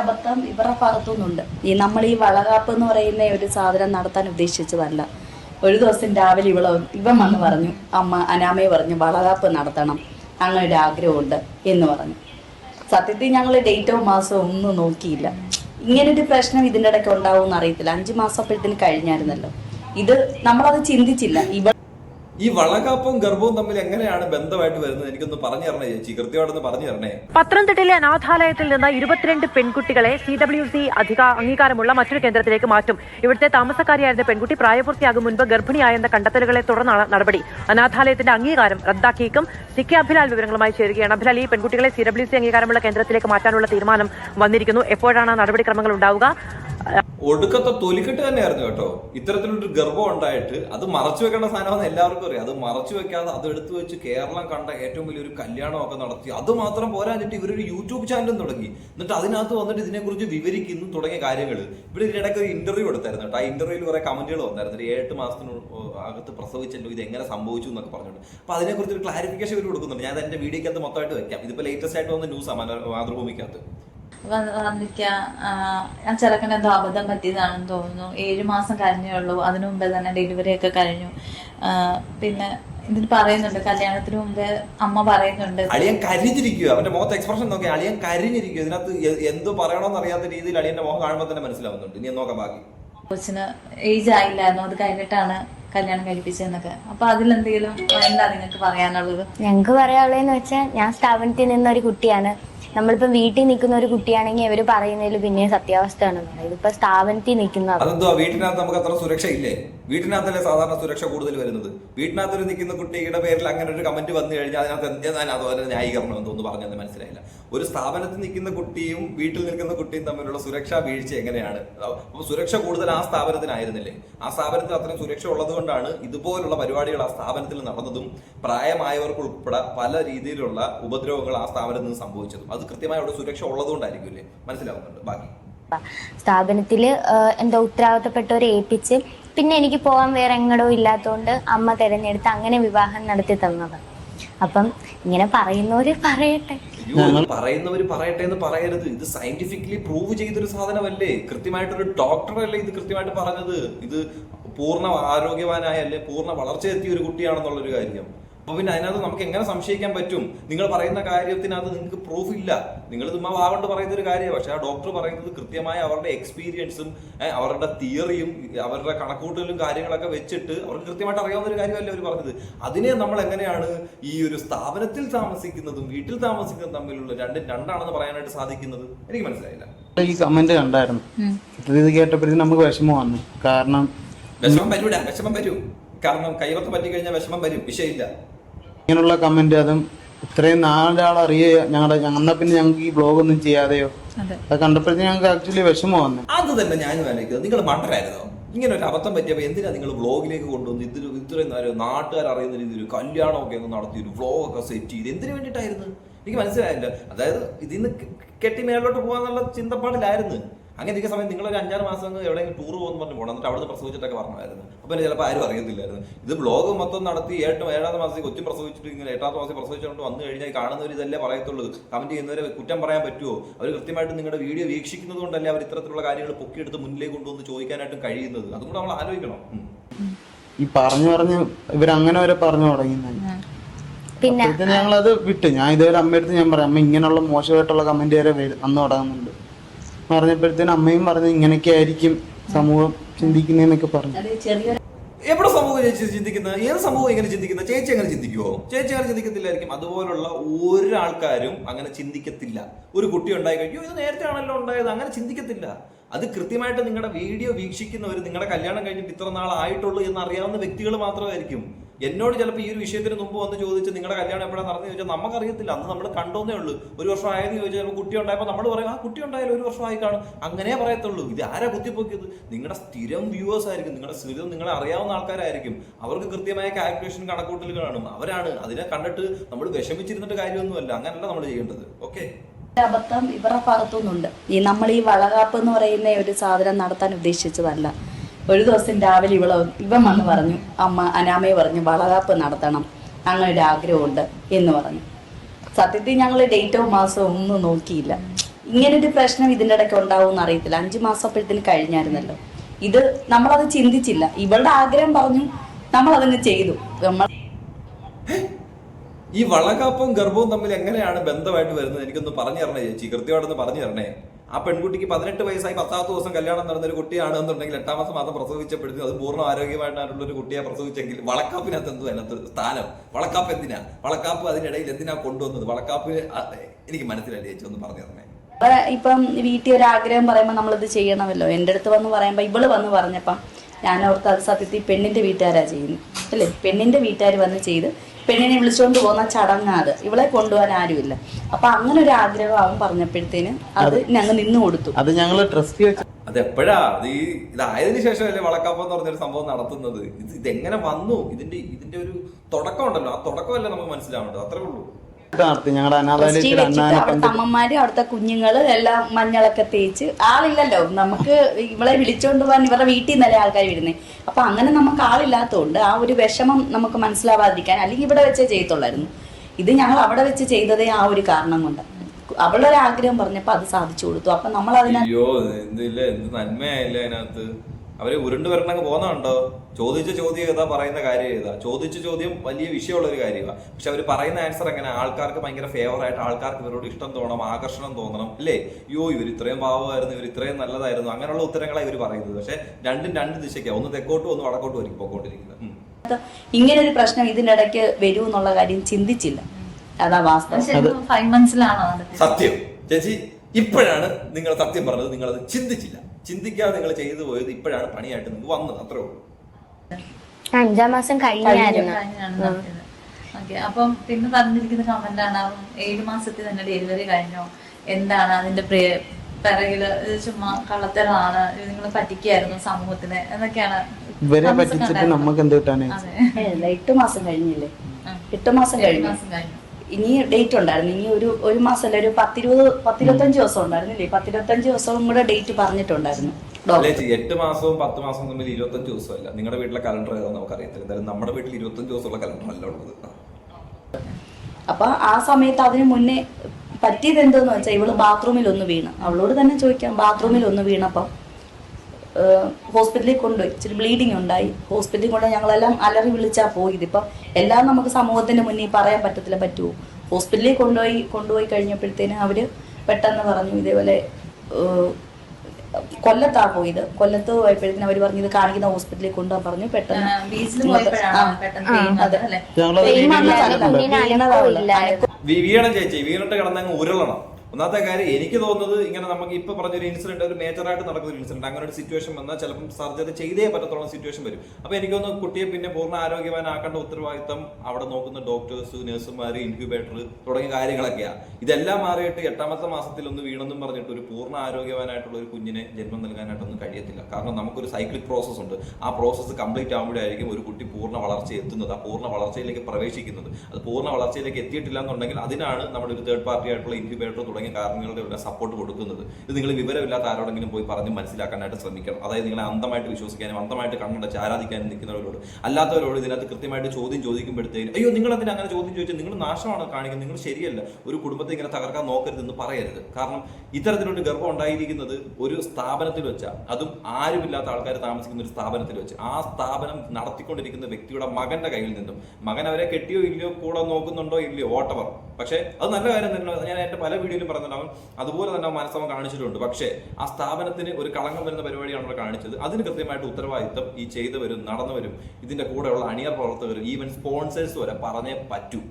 അബദ്ധം ഇവരുടെ ഭാഗത്തുനിന്നുണ്ട്. ഈ നമ്മൾ ഈ വളകാപ്പ് എന്ന് പറയുന്ന ഒരു സാധനം നടത്താൻ ഉദ്ദേശിച്ചതല്ല. ഒരു ദിവസം രാവിലെ ഇവൾ ഇവൻ വന്ന് പറഞ്ഞു അമ്മ അനാമയെ പറഞ്ഞു വളകാപ്പ് നടത്തണം. അങ്ങനെ ആഗ്രഹമുണ്ട് എന്ന് പറഞ്ഞു. സത്യത്തിൽ ഞങ്ങൾ ഡേറ്റോ മാസവും ഒന്നും നോക്കിയില്ല. ഇങ്ങനൊരു പ്രശ്നം ഇതിന്റെ ഇടയ്ക്ക് ഉണ്ടാവും എന്ന് അറിയത്തില്ല. അഞ്ച് മാസം അപ്പോഴത്തേന് കഴിഞ്ഞായിരുന്നല്ലോ. ഇത് നമ്മളത് ചിന്തിച്ചില്ല. ഇവ ഈ വളകാപ്പവും ഗർഭവും തമ്മിൽ എങ്ങനെയാണ് ബന്ധമായിട്ട് വരുന്നത്? എനിക്കൊന്ന് പറഞ്ഞു തരണേ ചേച്ചി കൃത്യമായിട്ടൊന്ന് പറഞ്ഞു തരണേ. പത്തനംതിട്ടയിലെ അനാഥാലയത്തിൽ നിന്ന് ഇരുപത്തിരണ്ട് പെൺകുട്ടികളെ സി ഡബ്ല്യു സി അധിക അംഗീകാരമുള്ള മറ്റൊരു കേന്ദ്രത്തിലേക്ക് മാറ്റും. ഇവിടുത്തെ താമസക്കാരിയായിരുന്ന പെൺകുട്ടി പ്രായപൂർത്തിയാകും മുൻപ് ഗർഭിണിയായെന്ന കണ്ടെത്തലുകളെ തുടർന്നാണ് നടപടി. അനാഥാലയത്തിന്റെ അംഗീകാരം റദ്ദാക്കിയേക്കും. സി അഭിലാൽ വിവരങ്ങളുമായി ചേരുകയാണ്. അഭിലാൽ ഈ പെൺകുട്ടികളെ സി ഡബ്ല്യു സി അംഗീകാരമുള്ള കേന്ദ്രത്തിലേക്ക് മാറ്റാനുള്ള തീരുമാനം വന്നിരിക്കുന്നു. എപ്പോഴാണ് നടപടിക്രമങ്ങൾ ഉണ്ടാവുക? ഒടുക്കത്തെ തൊലിക്കെട്ട് തന്നെയായിരുന്നു കേട്ടോ. ഇത്തരത്തിലൊരു ഗർഭം ഉണ്ടായിട്ട് അത് മറച്ചു വെക്കേണ്ട സാധനമാണെന്ന് എല്ലാവർക്കും അറിയാം. അത് മറച്ചു വെക്കാതെ അത് എടുത്തു വെച്ച് കേരളം കണ്ട ഏറ്റവും വലിയൊരു കല്യാണമൊക്കെ നടത്തി. അത് മാത്രം പോരാഞ്ഞിട്ട് ഇവരൊരു യൂട്യൂബ് ചാനലും തുടങ്ങി. എന്നിട്ട് അതിനകത്ത് വന്നിട്ട് ഇതിനെക്കുറിച്ച് വിവരിക്കുന്നു തുടങ്ങിയ കാര്യങ്ങൾ ഇവിടെ ഇതിനിടയ്ക്ക് ഒരു ഇന്റർവ്യൂ എടുത്തായിരുന്നു കേട്ടോ. ആ ഇന്റർവ്യൂവിൽ കുറെ കമന്റുകൾ വന്നായിരുന്നു. ഏഴെട്ട് മാസത്തിന് അകത്ത് പ്രസവിച്ചല്ലോ ഇത് എങ്ങനെ സംഭവിച്ചു എന്നൊക്കെ പറഞ്ഞിട്ടുണ്ട് അപ്പൊ അതിനെക്കുറിച്ച് ഒരു ക്ലാരിഫിക്കേഷൻ ഇവർ കൊടുക്കുന്നുണ്ട്. ഞാൻ എന്റെ വീഡിയോക്കകത്ത് മൊത്തമായിട്ട് വെക്കാം. ഇതിപ്പോ ലേറ്റസ്റ്റ് ആയിട്ട് വന്ന ന്യൂസാണ് മാതൃഭൂമിക്കകത്ത്. വന്നിക്ക ആ എന്തോ അബദ്ധം പറ്റിയതാണെന്ന് തോന്നുന്നു. ഏഴു മാസം കഴിഞ്ഞേ ഉള്ളൂ. അതിനു മുമ്പേ തന്നെ ഡെലിവറി ഒക്കെ കഴിഞ്ഞു. പിന്നെ ഇതിന് പറയുന്നുണ്ട് കല്യാണത്തിന് മുമ്പേ അമ്മ പറയുന്നുണ്ട്. അളിയൻ കരിഞ്ഞിരിക്കുക അവന്റെ മുഖത്ത് എക്സ്പ്രഷൻ നോക്കി. അളിയൻ കരിഞ്ഞിരിക്കുക ഇതിനകത്ത് എന്തോ പറയണമെന്ന് അറിയാത്ത രീതിയിൽ അളിയന്റെ മുഖം കാണുമ്പോൾ തന്നെ മനസ്സിലാവുന്നുണ്ട്. ഇനി നോക്കാം ബാക്കി. കൊച്ചിന് ഏജ് ആയില്ലായിരുന്നു. അത് കഴിഞ്ഞിട്ടാണ് കല്യാണം കഴിപ്പിച്ചതെന്നൊക്കെ. അപ്പൊ അതിലെന്തെങ്കിലും എന്താ നിങ്ങൾക്ക് പറയാനുള്ളത്? ഞങ്ങൾക്ക് പറയാനുള്ളതെന്ന് വെച്ചാൽ ഞാൻ സ്ഥാപനത്തിൽ നിന്ന ഒരു കുട്ടിയാണ്. നമ്മളിപ്പം വീട്ടിൽ നിൽക്കുന്ന ഒരു കുട്ടിയാണെങ്കിൽ അവർ പറയുന്നതിൽ പിന്നെ സത്യാവസ്ഥയാണ് പറയുന്നത് ഇപ്പൊ സ്ഥാപനത്തിൽ നിൽക്കുന്ന അതെന്തോ വീട്ടിനകത്ത് നമുക്ക് അത്ര സുരക്ഷ ഇല്ലേ വീട്ടിനകത്തല്ലേ സാധാരണ സുരക്ഷ കൂടുതൽ വരുന്നത്? വീട്ടിനകത്തൊരു നിൽക്കുന്ന കുട്ടിയുടെ പേരിൽ അങ്ങനെ ഒരു കമന്റ് വന്നു കഴിഞ്ഞാൽ അതിനകത്ത് എന്താണ് അതുപോലെ ന്യായീകരണം എന്തോന്ന് പറഞ്ഞെന്ന് മനസ്സിലായില്ല. ഒരു സ്ഥാപനത്തിൽ നിൽക്കുന്ന കുട്ടിയും വീട്ടിൽ നിൽക്കുന്ന കുട്ടിയും തമ്മിലുള്ള സുരക്ഷാ വീഴ്ച എങ്ങനെയാണ്? അപ്പോൾ സുരക്ഷ കൂടുതൽ ആ സ്ഥാപനത്തിനായിരുന്നില്ലേ? ആ സ്ഥാപനത്തിൽ അത്രയും സുരക്ഷ ഉള്ളത് കൊണ്ടാണ് ഇതുപോലുള്ള പരിപാടികൾ ആ സ്ഥാപനത്തിൽ നടന്നതും പ്രായമായവർക്ക് ഉൾപ്പെടെ പല രീതിയിലുള്ള ഉപദ്രവങ്ങൾ ആ സ്ഥാപനത്തിൽ നിന്ന് സംഭവിച്ചതും. അത് കൃത്യമായി അവിടെ സുരക്ഷ ഉള്ളതുകൊണ്ടായിരിക്കും മനസ്സിലാവുന്നുണ്ട്. ബാക്കി. സ്ഥാപനത്തിൽ എന്തോ ഉത്തരവാദിത്തപ്പെട്ടവരെ ഏൽപ്പിച്ച് പിന്നെ എനിക്ക് പോകാൻ വേറെ എങ്ങടോ ഇല്ലാത്തതുകൊണ്ട് അമ്മ തിരഞ്ഞെടുത്ത് അങ്ങനെ വിവാഹം നടത്തി തന്നത്. അപ്പം ഇങ്ങനെ പറയുന്നവര് പറയട്ടെ. പറയുന്നവര് പറയട്ടെ എന്ന് പറയരുത്. ഇത് സയന്റിഫിക്കലി പ്രൂവ് ചെയ്തൊരു സാധനമല്ലേ? കൃത്യമായിട്ടൊരു ഡോക്ടറല്ലേ ഇത് കൃത്യമായിട്ട് പറഞ്ഞത്? ഇത് പൂർണ ആരോഗ്യവാനായ അല്ലെ പൂർണ വളർച്ച എത്തിയ ഒരു കുട്ടിയാണെന്നുള്ളൊരു കാര്യം. അപ്പൊ പിന്നെ അതിനകത്ത് നമുക്ക് എങ്ങനെ സംശയിക്കാൻ പറ്റും? നിങ്ങൾ പറയുന്ന കാര്യത്തിനകത്ത് നിങ്ങൾക്ക് പ്രൂഫ് ഇല്ല. നിങ്ങൾ ചുമ്മാ വാഗണ്ട് പറയുന്ന ഒരു കാര്യമാണ്. പക്ഷെ ആ ഡോക്ടർ പറയുന്നത് കൃത്യമായ അവരുടെ എക്സ്പീരിയൻസും അവരുടെ തിയറിയും അവരുടെ കണക്കൂട്ടലും കാര്യങ്ങളൊക്കെ വെച്ചിട്ട് അവർക്ക് കൃത്യമായിട്ട് അറിയാവുന്ന ഒരു കാര്യമല്ലേ അവർ പറഞ്ഞത്. അതിനെ നമ്മൾ എങ്ങനെയാണ് ഈ ഒരു സ്ഥാപനത്തിൽ താമസിക്കുന്നതും വീട്ടിൽ താമസിക്കുന്നതും തമ്മിലുള്ള രണ്ടും രണ്ടാണെന്ന് പറയാനായിട്ട് സാധിക്കുന്നത്? എനിക്ക് മനസ്സിലായില്ല. ഈ കമന്റ് കണ്ടായിരുന്നു. ഇത് ഇത് കേട്ടപ്പോഴത്തേക്കും നമുക്ക് വിഷമം വന്നു. കാരണം വിഷമം വരൂല വിഷമം വരും. കാരണം കൈവത്ത് പറ്റിക്കഴിഞ്ഞാൽ വിഷമം വരും. വിഷയമില്ല. ഇങ്ങനെയുള്ള കമന്റ് അതും ഇത്രയും നാലാൾ അറിയുക ഞങ്ങളുടെ എന്നാ പിന്നെ ഞങ്ങൾക്ക് ഈ ബ്ലോഗ് ഒന്നും ചെയ്യാതെയോ? അത്. കണ്ടപ്പോഴത്തേക്ക് ഞങ്ങൾക്ക് ആക്ച്വലി വിഷമം വന്നു. അത് തന്നെ ഞാൻ ആലോചിക്കുന്നത് നിങ്ങൾ മണ്ടരായിരുന്നോ ഇങ്ങനെ ഒരു അബദ്ധം പറ്റിയപ്പോൾ എന്തിനാ നിങ്ങൾ വ്ളോഗിലേക്ക് കൊണ്ടുവന്ന് ഇതിൽ ഇത്രയും നേരം നാട്ടുകാർ അറിയുന്ന രീതിയിൽ ഒരു കല്യാണമൊക്കെ ഒന്ന് നടത്തി ഒരു വ്ളോഗൊക്കെ സെറ്റ് ചെയ്ത് എന്തിനു വേണ്ടിയിട്ടായിരുന്നു? എനിക്ക് മനസ്സിലായില്ല. അതായത് ഇതിന്ന് കെട്ടി മേലോട്ട് പോകാന്നുള്ള ചിന്തപ്പാടിലായിരുന്നു. അങ്ങനെ ഇരിക്കുന്ന സമയത്ത് നിങ്ങളൊരു ഒരു അഞ്ചാറ് മാസം അങ്ങ് എവിടെയെങ്കിലും ടൂർ പോകുന്നു പറഞ്ഞു പോകണം എന്നിട്ട് അവിടെ പ്രസവിച്ചിട്ടൊക്കെ പറഞ്ഞായിരുന്നു. അപ്പൊ എന്നെ ചിലപ്പോൾ ആരും അറിയത്തില്ലായിരുന്നു. ഇത് ബ്ലോഗ് മൊത്തം നടത്തി ഏട്ടും ഏഴാമത്തെ മാസത്തിൽ കൊച്ചു പ്രസവിച്ചിട്ട് ഇങ്ങനെ എട്ടാമത്തെ മാസത്തിൽ പ്രസവിച്ചുകൊണ്ട് വന്നു കഴിഞ്ഞാൽ കാണുന്നവർ ഇതല്ലേ പറയത്തുള്ളൂ. കമന്റ് ചെയ്യുന്നവരെ കുറ്റം പറയാൻ പറ്റുമോ അവർ കൃത്യമായിട്ട് നിങ്ങളുടെ വീഡിയോ വീക്ഷിക്കുന്നത് കൊണ്ടല്ലേ അവർ ഇത്തരത്തിലുള്ള കാര്യങ്ങൾ പൊക്കിയെടുത്ത് മുന്നിലേക്ക് കൊണ്ടുവന്ന് ചോദിക്കാനായിട്ടും കഴിയുന്നത്. അതും കൂടെ നമ്മൾ ആലോചിക്കണം. ഈ പറഞ്ഞു പറഞ്ഞ് ഇവരങ്ങനെ വരെ പറഞ്ഞു തുടങ്ങി പിന്നെ ഞങ്ങളത് വിട്ടു. ഞാൻ ഇതുവരെ അമ്മയടുത്ത് ഞാൻ പറയാം അമ്മ ഇങ്ങനെയുള്ള മോശമായിട്ടുള്ള കമന്റ് വരെ വന്നു തുടങ്ങുന്നുണ്ട്. പറഞ്ഞപ്പോഴത്തേനും അമ്മയും പറഞ്ഞു ഇങ്ങനെയൊക്കെ ആയിരിക്കും സമൂഹം ചിന്തിക്കുന്നതെന്നൊക്കെ പറഞ്ഞു. എവിടെ സമൂഹം ചേച്ചി ചിന്തിക്കുന്നത് ഏത് സമൂഹം ഇങ്ങനെ ചിന്തിക്കുന്നത് ചേച്ചി അങ്ങനെ ചിന്തിക്കുവോ? ചേച്ചി അങ്ങനെ ചിന്തിക്കത്തില്ലായിരിക്കും. അതുപോലുള്ള ഒരാൾക്കാരും അങ്ങനെ ചിന്തിക്കത്തില്ല. ഒരു കുട്ടി ഉണ്ടായി കഴിഞ്ഞു ഇത് നേരത്തെ ആണല്ലോ ഉണ്ടായത്. അങ്ങനെ ചിന്തിക്കത്തില്ല. അത് കൃത്യമായിട്ട് നിങ്ങളുടെ വീഡിയോ വീക്ഷിക്കുന്നവർ നിങ്ങളുടെ കല്യാണം കഴിഞ്ഞിട്ട് ഇത്ര നാളായിട്ടുള്ളൂ എന്ന് അറിയാവുന്ന വ്യക്തികൾ മാത്രമായിരിക്കും. എന്നോട് ചിലപ്പോൾ ഈ ഒരു വിഷയത്തിന് മുമ്പ് വന്ന് ചോദിച്ച് നിങ്ങളുടെ കല്യാണം എപ്പോഴാണ് നടന്നു ചോദിച്ചാൽ നമുക്കറിയത്തില്ല. അന്ന് നമ്മൾ കണ്ടോന്നേ ഉള്ളൂ. ഒരു വർഷം ആയെന്ന് ചോദിച്ചാൽ ചിലപ്പോൾ കുട്ടി ഉണ്ടായപ്പോൾ നമ്മൾ പറയും ആ കുട്ടി ഉണ്ടായാലും ഒരു വർഷമായി കാണും. അങ്ങനെ പറയത്തുള്ളൂ. ഇത് ആരാ കുത്തിപ്പോക്കിയത്? നിങ്ങളുടെ സ്ഥിരം വ്യൂവേഴ്സ് ആയിരിക്കും. നിങ്ങളുടെ സ്ഥിരം നിങ്ങളെ അറിയാവുന്ന ആൾക്കാരായിരിക്കും. അവർക്ക് കൃത്യമായ കാൽക്കുലേഷൻ കണക്കൂട്ടൽ കാണും. അവരാണ്. അതിനെ കണ്ടിട്ട് നമ്മൾ വിഷമിച്ചിരുന്നിട്ട് കാര്യമൊന്നുമല്ല. അങ്ങനല്ല നമ്മൾ ചെയ്യേണ്ടത്. ഓക്കെ? അബദ്ധം ഇവരുടെ ഭാഗത്തുനിന്നുണ്ട്. ഈ നമ്മൾ ഈ വളകാപ്പ് എന്ന് പറയുന്ന ഒരു സാധനം നടത്താൻ ഉദ്ദേശിച്ചതല്ല. ഒരു ദിവസം രാവിലെ ഇവൾ ഇവൻ വന്ന് പറഞ്ഞു അമ്മ അനാമയെ പറഞ്ഞു വളകാപ്പ് നടത്തണം ഞങ്ങളുടെ ആഗ്രഹമുണ്ട് എന്ന് പറഞ്ഞു. സത്യത്തിൽ ഞങ്ങൾ ഡേറ്റോ മാസോ ഒന്നും നോക്കിയില്ല. ഇങ്ങനെ ഒരു പ്രശ്നം ഇതിന്റെ ഇടയ്ക്ക് ഉണ്ടാവും അറിയത്തില്ല. അഞ്ചു മാസം അപ്പോഴത്തേന് കഴിഞ്ഞായിരുന്നല്ലോ. ഇത് നമ്മളത് ചിന്തിച്ചില്ല. ഇവളുടെ ആഗ്രഹം പറഞ്ഞു നമ്മൾ അതങ്ങ് ചെയ്തു. നമ്മൾ ഈ വളകാപ്പും ഗർഭവും തമ്മിൽ എങ്ങനെയാണ് ബന്ധമായിട്ട് വരുന്നത്? എനിക്കൊന്ന് പറഞ്ഞു തരണേ ചേച്ചി. കൃത്യമായിട്ടൊന്ന് പറഞ്ഞു തരണേ ആ പെൺകുട്ടിക്ക് പതിനെട്ട് വയസ്സായി പത്താമത്തെ ദിവസം കല്യാണം നടന്ന ഒരു കുട്ടിയാണെന്നുണ്ടെങ്കിൽ എട്ടാം മാസം മാത്രം പ്രസവിച്ചപ്പെടുത്തി അത് പൂർണ ആരോഗ്യമായിട്ടുള്ള ഒരു കുട്ടിയെ പ്രസവിച്ചെങ്കിൽ വളക്കാപ്പിനകത്ത് എന്തു അതിനകത്ത് സ്ഥാനം? വളക്കാപ്പ് എന്തിനാ? വളക്കാപ്പ് അതിനിടയിൽ എന്തിനാ കൊണ്ടുവന്നത്? വളക്കാപ്പ് എനിക്ക് മനസ്സിലായി ചേച്ചി ഒന്ന് പറഞ്ഞു തന്നെ ഇപ്പം വീട്ടിൽ ഒരു ആഗ്രഹം പറയുമ്പോൾ നമ്മളിത് ചെയ്യണമല്ലോ. എന്റെ അടുത്ത് വന്ന് പറയുമ്പോൾ ഇവൾ വന്ന് പറഞ്ഞപ്പം ഞാൻ ഓർത്ത് അത് സത്യത്തിൽ പെണ്ണിന്റെ വീട്ടുകാരാ ചെയ്യുന്നത് അല്ലേ? പെണ്ണിന്റെ വീട്ടുകാർ വന്ന് ചെയ്ത് പെണ്ണിനെ വിളിച്ചുകൊണ്ട് പോകുന്ന ചടങ്ങാത്. ഇവളെ കൊണ്ടുപോകാൻ ആരുമില്ല. അപ്പൊ അങ്ങനെ ഒരു ആഗ്രഹം അവൻ പറഞ്ഞപ്പോഴത്തേന് അത് ഞങ്ങൾ നിന്ന് കൊടുത്തു. അത് ഞങ്ങൾ ട്രസ്റ്റ് വെച്ച് അതെപ്പോഴാ? അത് ഈ ഇതായതിനു ശേഷമല്ലേ വളക്കാപ്പം എന്ന് പറഞ്ഞൊരു സംഭവം നടത്തുന്നത്. ഇത് ഇതെങ്ങനെ വന്നു? ഇതിന്റെ ഇതിന്റെ ഒരു തുടക്കം ഉണ്ടല്ലോ ആ തുടക്കമല്ലേ നമുക്ക് മനസ്സിലാവേണ്ടത് അത്രേ ഉള്ളൂ. നടത്തി ഞങ്ങളുടെ അനാഥാലയത്തിൽ അവിടുത്തെ കണ്ട് അമ്മമാര് അവിടുത്തെ കുഞ്ഞുങ്ങൾ എല്ലാം മഞ്ഞളൊക്കെ തേച്ച് ആളില്ലല്ലോ. നമുക്ക് ഇവളെ വിളിച്ചോണ്ട് പോകാൻ ഇവരുടെ വീട്ടിൽ നിന്നല്ലേ ആൾക്കാർ വരുന്നത് അപ്പൊ അങ്ങനെ നമുക്ക് ആളില്ലാത്തതുകൊണ്ട് ആ ഒരു വിഷമം നമുക്ക് മനസ്സിലാവാതിരിക്കാൻ അല്ലെങ്കിൽ ഇവിടെ വെച്ചേ ചെയ്യത്തുള്ളായിരുന്നു. ഇത് ഞങ്ങൾ അവിടെ വെച്ച് ചെയ്തതേ ആ ഒരു കാരണം കൊണ്ട്. അവളൊരാഗ്രഹം ഒരു ആഗ്രഹം പറഞ്ഞപ്പോ അത് സാധിച്ചു കൊടുത്തു. അപ്പൊ നമ്മൾ അതിനെ അയ്യോ എന്തില്ല? എന്ത് നന്മയായില്ല അതിനകത്ത്? അവർ ഉരുണ്ട് വരണങ്ങ് പോകുന്നുണ്ടോ? ചോദിച്ച ചോദ്യം ഏതാ പറയുന്ന കാര്യം ഏതാ ചോദിച്ച ചോദ്യം വലിയ വിഷയമുള്ള ഒരു കാര്യമാണ് പക്ഷെ അവർ പറയുന്ന ആൻസർ എങ്ങനെ? ആൾക്കാർക്ക് ഭയങ്കര ഫേവർ ആയിട്ട് ആൾക്കാർക്ക് ഇവരോട് ഇഷ്ടം തോന്നണം ആകർഷണം തോന്നണം അല്ലേ അയ്യോ ഇവർ ഇത്രയും പാവമായിരുന്നു ഇവർ ഇത്രയും നല്ലതായിരുന്നു അങ്ങനെയുള്ള ഉത്തരങ്ങളാണ് ഇവർ പറയുന്നത്. പക്ഷെ രണ്ടും രണ്ട് ദിശയ്ക്കാണ് ഒന്ന് തെക്കോട്ടും ഒന്ന് വടക്കോട്ടും ആയിരിക്കും പോയിക്കൊണ്ടിരിക്കുന്നത്. ഇങ്ങനെ ഒരു പ്രശ്നം ഇതിനിടയ്ക്ക് വരൂ എന്നുള്ള കാര്യം ചിന്തിച്ചില്ല. അതാ വാസ്തവം. സത്യം. ചേച്ചി ഇപ്പോഴാണ് നിങ്ങൾ സത്യം പറഞ്ഞത് നിങ്ങൾ അത് ചിന്തിച്ചില്ല. ചിന്തിക്കാതെ നിങ്ങൾ ചെയ്തു പോയത് ഇപ്പോഴാണ് പണിയായിട്ട് നിങ്ങൾക്ക് വന്നത്. അത്രേ ഉള്ളൂ. അഞ്ചാം മാസം കഴിഞ്ഞായിരുന്നു. ഓക്കെ. അപ്പം പിന്നെ പറഞ്ഞിരിക്കുന്ന കമന്റ് ആണ് ഏഴ് മാസത്തിൽ തന്നെ ഡെലിവറി കഴിഞ്ഞോ? എന്താണ് അതിന്റെ പ്രിയ- പിറകിൽ ചുമ്മാ കള്ളത്തരമാണ് നിങ്ങൾ പറ്റിക്കായിരുന്നു സമൂഹത്തിനെ? എന്നൊക്കെയാണ് ഇവരെ പറ്റിച്ചിട്ട് നമുക്ക് എന്ത് കിട്ടാനേ എട്ട് മാസം കഴിഞ്ഞില്ലേ. എട്ട് മാസം കഴിഞ്ഞു. മാസം കഴിഞ്ഞു. ഇനി ഡേറ്റ് ഉണ്ടായിരുന്നു. ഇനി ഒരു ഒരു മാസമല്ല ഒരു പത്തിരുപത് പത്തിരുപത്തഞ്ച് ദിവസം ഉണ്ടായിരുന്നില്ലേ? പത്തിരുപത്തഞ്ച് ദിവസവും കൂടെ ഡേറ്റ് പറഞ്ഞിട്ടുണ്ടായിരുന്നു. എട്ട് മാസവും പത്ത് മാസവും തമ്മിൽ ഇരുപത്തഞ്ച് ദിവസമല്ല. നിങ്ങളുടെ വീട്ടിലെ കലണ്ടർ ഏതാണെന്ന് നമുക്ക് അറിയത്തില്ല എന്തായാലും നമ്മുടെ വീട്ടിൽ ഇരുപത്തഞ്ച് ദിവസമുള്ള കലണ്ടർ അല്ല ഉള്ളത്. അപ്പൊ ആ സമയത്ത് അതിന് മുന്നേ പറ്റിയത് എന്തോന്ന് വെച്ചാൽ ഇവൾ ബാത്റൂമിൽ ഒന്ന് വീണ്. അവളോട് തന്നെ ചോദിക്കാം ബാത്റൂമിൽ ഒന്ന് വീണപ്പം. ഹോസ്പിറ്റലിൽ കൊണ്ടുപോയി ഇച്ചിരി ബ്ലീഡിങ് ഉണ്ടായി. ഹോസ്പിറ്റലിൽ കൊണ്ടുപോയി ഞങ്ങളെല്ലാം അലറി വിളിച്ചാൽ പോയത്. ഇപ്പം എല്ലാം നമുക്ക് സമൂഹത്തിന്റെ മുന്നിൽ പറയാൻ പറ്റത്തില്ല പറ്റുമോ ഹോസ്പിറ്റലിൽ കൊണ്ടുപോയി കൊണ്ടുപോയി കഴിഞ്ഞപ്പോഴത്തേന് അവർ പെട്ടെന്ന് പറഞ്ഞു ഇതേപോലെ ഏഹ്, കൊല്ലത്താ പോയത്. കൊല്ലത്ത് പോയപ്പോഴത്തേന് അവർ പറഞ്ഞു ഇത് കാണിക്കുന്ന ഹോസ്പിറ്റലിൽ കൊണ്ടുപോകാൻ പറഞ്ഞു. പെട്ടെന്ന് ബീച്ചിൽ പോയപ്പോഴാണ് പെട്ടെന്ന് പെയിൻ അല്ലേ ഞങ്ങളത് പെയിൻ വീഡിയോ വന്നതല്ല, എടുത്തിട്ടുണ്ട്. കുഞ്ഞിന് വീണതാ അനക്കവും ഉള്ളു. ഇല്ല. അനക്കം വീ- വീണം ചേച്ചി. വീണിട്ട് കിടന്നങ്ങ് ഉരുളണം. ഒന്നാമത്തെ കാര്യം എനിക്ക് തോന്നുന്നത് ഇങ്ങനെ നമുക്ക് ഇപ്പൊ പറഞ്ഞൊരു ഇൻസിഡന്റ് ഒരു മേജറായിട്ട് നടക്കുന്ന ഒരു ഇൻസിഡന്റ് അങ്ങനെ ഒരു സിറ്റുവേഷൻ വന്നാൽ ചിലപ്പം സർജറി ചെയ്തേ പറ്റത്തോളം സിറ്റുവേഷൻ വരും. അപ്പൊ എനിക്ക് തോന്നുന്നു കുട്ടിയെ പിന്നെ പൂർണ ആരോഗ്യവാനാക്കേണ്ട ഉത്തരവാദിത്തം അവിടെ നോക്കുന്ന ഡോക്ടേഴ്സ് നഴ്സുമാർ ഇൻക്യുബേറ്റർ തുടങ്ങിയ കാര്യങ്ങളൊക്കെയാണ് ഇതെല്ലാം മാറിയിട്ട് എട്ടാമത്തെ മാസത്തിൽ ഒന്ന് വീണെന്നും പറഞ്ഞിട്ട് ഒരു പൂർണ ആരോഗ്യവാനായിട്ടുള്ള ഒരു കുഞ്ഞിനെ ജന്മം നൽകാനായിട്ടൊന്നും കഴിയത്തില്ല. കാരണം നമുക്കൊരു സൈക്ലിക് പ്രോസസ് ഉണ്ട്. ആ പ്രോസസ്സ് കംപ്ലീറ്റ് ആകുമ്പോഴായിരിക്കും ഒരു കുട്ടി പൂർണ വളർച്ച എത്തുന്നത്. ആ പൂർണ വളർച്ചയിലേക്ക് പ്രവേശിക്കുന്നത്. അത് പൂർണ വളർച്ചയിലേക്ക് എത്തിയിട്ടില്ല എന്നുണ്ടെങ്കിൽ അതിനാണ് നമ്മുടെ ഒരു തേർഡ് പാർട്ടി ആയിട്ടുള്ള ഇൻക്യുബേറ്റർ തുടങ്ങിയ കാരണങ്ങളുടെ എല്ലാം സപ്പോർട്ട് കൊടുക്കുന്നത്. ഇത് നിങ്ങൾ വിവരമില്ലാത്ത ആരോടെങ്കിലും പോയി പറഞ്ഞ് മനസ്സിലാക്കാനായിട്ട് ശ്രമിക്കണം. അതായത് നിങ്ങളെ അന്ധമായിട്ട് വിശ്വസിക്കാനും അന്ധമായിട്ട് കണ്ണടച്ച് ആരാധിക്കാനും നിൽക്കുന്നവരോട് അല്ലാത്തവരോട് ഇതിനകത്ത് കൃത്യമായിട്ട് ചോദ്യം ചോദിക്കുമ്പോഴത്തേക്കും അയ്യോ നിങ്ങൾ എന്തിനാ അങ്ങനെ ചോദ്യം ചോദിച്ചാൽ നിങ്ങൾ നാശമാണ് കാണിക്കുന്നത്? നിങ്ങൾ ശരിയല്ല. ഒരു കുടുംബത്തെ ഇങ്ങനെ തകർക്കാൻ നോക്കരുതെന്ന് പറയരുത്. കാരണം ഇത്തരത്തിലൊരു ഗർഭം ഉണ്ടായിരിക്കുന്നത് ഒരു സ്ഥാപനത്തിൽ വെച്ചാൽ അതും ആരുമില്ലാത്ത ആൾക്കാർ താമസിക്കുന്ന ഒരു സ്ഥാപനത്തിൽ വെച്ച്. ആ സ്ഥാപനം നടത്തിക്കൊണ്ടിരിക്കുന്ന വ്യക്തിയുടെ മകന്റെ കയ്യിൽ നിന്നും മകൻ അവരെ കെട്ടിയോ ഇല്ലയോ കൂടെ നോക്കുന്നുണ്ടോ ഇല്ലയോ വോട്ടവർ പക്ഷേ അത് നല്ല കാര്യം തന്നെ. ഞാൻ എന്റെ പല വീഡിയോയിലും പറഞ്ഞിട്ടുണ്ട്. അവൻ അതുപോലെ തന്നെ മനസ്സവൻ കാണിച്ചിട്ടുണ്ട്. പക്ഷേ ആ സ്ഥാപനത്തിന് ഒരു കളങ്കം വരുന്ന പരിപാടിയാണ് അവിടെ കാണിച്ചത്. അതിന് കൃത്യമായിട്ട് ഉത്തരവാദിത്തം ഈ ചെയ്തവരും നടന്നവരും ഇതിന്റെ കൂടെയുള്ള അണിയർ പ്രവർത്തകരും ഈവൻ സ്പോൺസേഴ്സ് വരെ പറഞ്ഞേ പറ്റൂ.